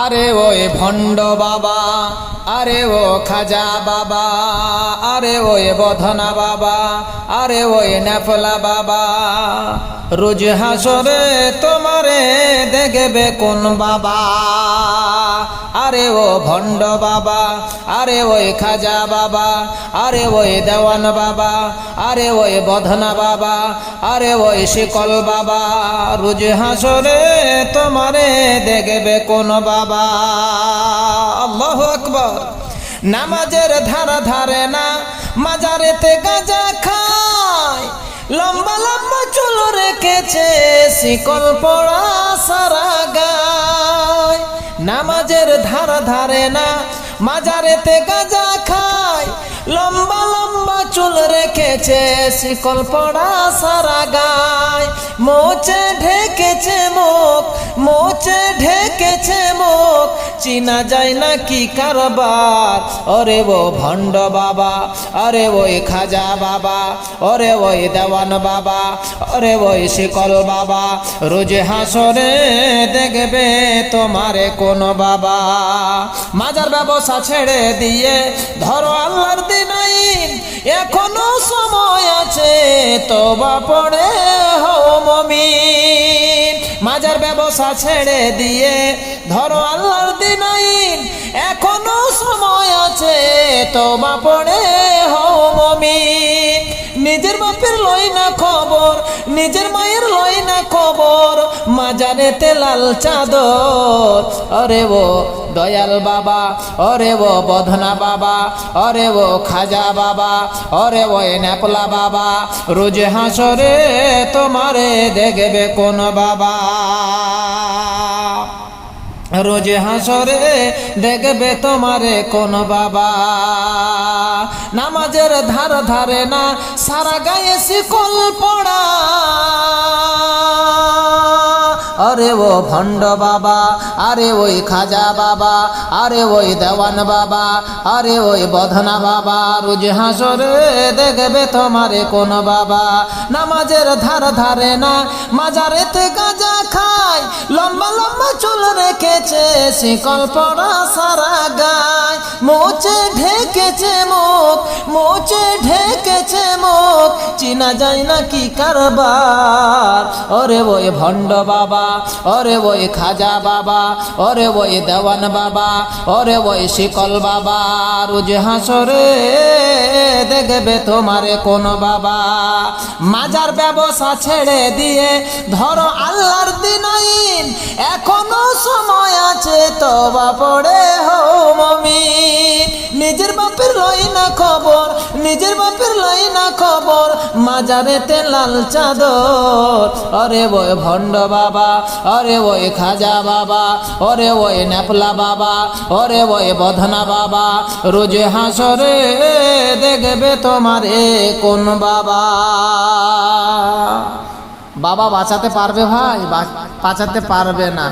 আরে ওই ভণ্ড বাবা, আরে ও খাজা বাবা, আরে ওই বধনা বাবা, আরে ওই নেফলা বাবা। রোজ হাসরে তোমারে দেখবে কোন বাবা। আরে ও ভণ্ড বাবা, আরে ওই খাজা বাবা, আরে ওই দেওয়ান বাবা, আরে ওই বধনা বাবা, আরে ওই শিকল বাবা, রোজ হাসরে তোমারে দেখবে কোন বাবা। আল্লাহ আকবর। নামাজের ধারা ধারে না, মাজারেতে গাজা খায়, লম্বা লম্বা চুল রেখেছে, শিকল পড়া সারা গায় নামাজের ধারা ধারে না। মাজারেতে গাজা খায়, লম্বা লম্বা চুল রেখেছে, শিকল পড়া সারা গায়। মোচে ঢেকেছে মুখ মোচে ঢেকেছে মুখ, চিনা যায় না কি কারবার? ওরে ও ভণ্ড বাবা আরে ওই খাজা বাবা, ওরে ওই দেওয়ান বাবা, ওরে ওই শিকল বাবা, রোজ হাসরে দেখবে তোমারে কোন বাবা। মাজার ব্যবসা ছেড়ে দিয়ে ধরো আল্লাহর দিন আইন এখনও সময় আছে তোবা পড়ে হও মমিন। মাজার ব্যবসা ছেড়ে দিয়ে ধরো আল্লাহর দিন এখনও সময় আছে তোমা পড়ে হও নিজের বাপের লই না খবর, নিজের মায়ের লই না খবর মাজারেতে লাল চাদর। অরে ও দয়াল বাবা, অরে ও বধনা বাবা, অরে ও খাজা বাবা, অরে ও নেপলা বাবা, রোজ হাসরে তোমারে দেখবে কোন বাবা। রোজ হাসরে দেখবে তোমারে কোন বাবা। নামাজের ধার ধারে না সারা গায়ে শিকল পড়া। আরে ও ভণ্ড বাবা, আরে ওই খাজা বাবা, আরে ওই দেওয়ান বাবা, আরে ওই বধনা বাবা, রোজ হাসরে দেখবে তোমারে কোন বাবা। নামাজের ধার ধারে না, মাজারেতে গাজা খায়, লম্বা লম্বা চুল রেখেছে, শিকল পড়া সারা গায়। মোচে ঢেকেছে মুখ মোচে ঢেকেছে চিনা যায় না কি কারবার? ওরে ওই ভণ্ড বাবা, ওরে ওই খাজা বাবা, ওরে ওই দেওয়ান বাবা, ওরে ওই শিকল বাবা, রোজ হাসরে দেখবে তোমারে কোন বাবা। মাজার ব্যবসা ছেড়ে দিয়ে ধরো আল্লাহর দিন এখনও সময় আছে তবা পড়ে। হও মমিন নিজের বাপের লই না খবর, নিজের বাপের লই না খবর, মাজারেতে লাল চাদর। অরে ওই ভণ্ড বাবা, অরে ওই খাজা বাবা ওরে ওই নেপলা বাবা ওরে ওই বধনা বাবা, রোজ হাসরে দেখবে তোমার এ কোন বাবা। বাবা বাঁচাতে পারবে ভাই? বাঁচাতে পারবে না।